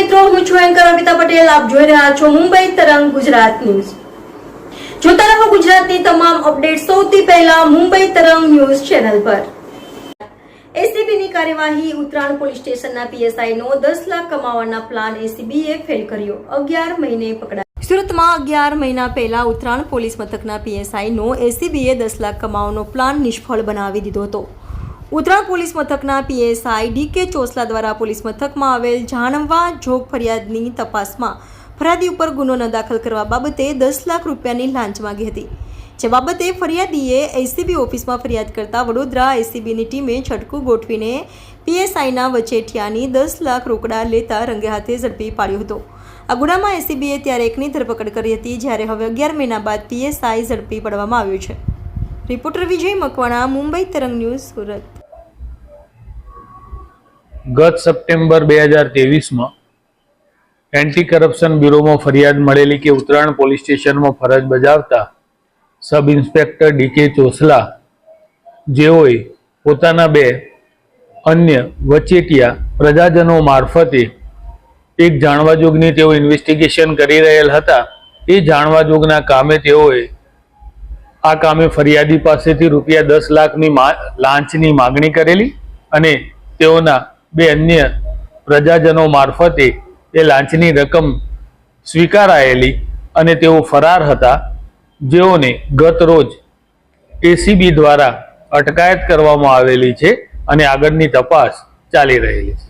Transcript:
મિત્રો, હું છું એન્કર અમિતા પટેલ. આપ જોઈ રહ્યા છો મુંબઈ તરંગ ગુજરાત ન્યૂઝ. જોતા રહો ગુજરાતની તમામ અપડેટ સૌથી પહેલા મુંબઈ તરંગ ન્યૂઝ ચેનલ પર. એસીબીની કાર્યવાહી ઉત્તરાયણ પોલીસ સ્ટેશનના પીએસઆઈનો દસ લાખ કમાવાના પ્લાન એસીબીએ ફેલ કર્યો. અગિયાર મહિને પકડાયો. સુરતમાં અગિયાર મહિના પહેલા ઉત્તરાયણ પોલીસ મથકના પીએસઆઈ નો એસીબીએ દસ લાખ કમાવાનો પ્લાન નિષ્ફળ બનાવી દીધો હતો. ઉત્તરાયણ પોલીસ મથકના પીએસઆઈ ડી કે ચોસલા દ્વારા પોલીસ મથકમાં આવેલ જાણવા જોગ ફરિયાદની તપાસમાં ફરિયાદી ઉપર ગુનો ન દાખલ કરવા બાબતે દસ લાખ રૂપિયાની લાંચ માંગી હતી. જે બાબતે ફરિયાદીએ એસીબી ઓફિસમાં ફરિયાદ કરતા વડોદરા એસીબીની ટીમે છટકું ગોઠવીને પીએસઆઈના વચેટિયાની દસ લાખ રોકડા લેતા રંગે હાથે ઝડપી પાડ્યો હતો. આ ગુનામાં એસીબીએ ત્યારે એકની ધરપકડ કરી હતી, જ્યારે હવે અગિયાર મહિના બાદ પીએસઆઈ ઝડપી પાડવામાં આવ્યો છે. રિપોર્ટર વિજય મકવાણા, મુંબઈ તરંગ ન્યૂઝ સુરત. ગત સપ્ટેમ્બર બે હજાર તેવીસમાં એન્ટી કરપ્શન બ્યુરોમાં ફરિયાદ મળેલી કે ઉત્તરાયણ પોલીસ સ્ટેશનમાં ફરજ બજાવતા સબ ઇન્સ્પેક્ટર ડીકે ચોસલા જેઓએ પોતાના બે અન્ય વચેટિયા પ્રજાજનો મારફતે એક જાણવાજોગની તેઓ ઇન્વેસ્ટિગેશન કરી રહેલ હતા. એ જાણવાજોગના કામે તેઓએ આ કામે ફરિયાદી પાસેથી રૂપિયા દસ લાખની લાંચની માગણી કરેલી અને તેઓના બે અન્ય પ્રજાજનો મારફતે એ લાંચની રકમ સ્વીકારાયેલી અને તેઓ ફરાર હતા, જેઓને ગત રોજ એસીબી દ્વારા અટકાયત કરવામાં આવેલી છે અને આગળની તપાસ ચાલી રહેલી છે.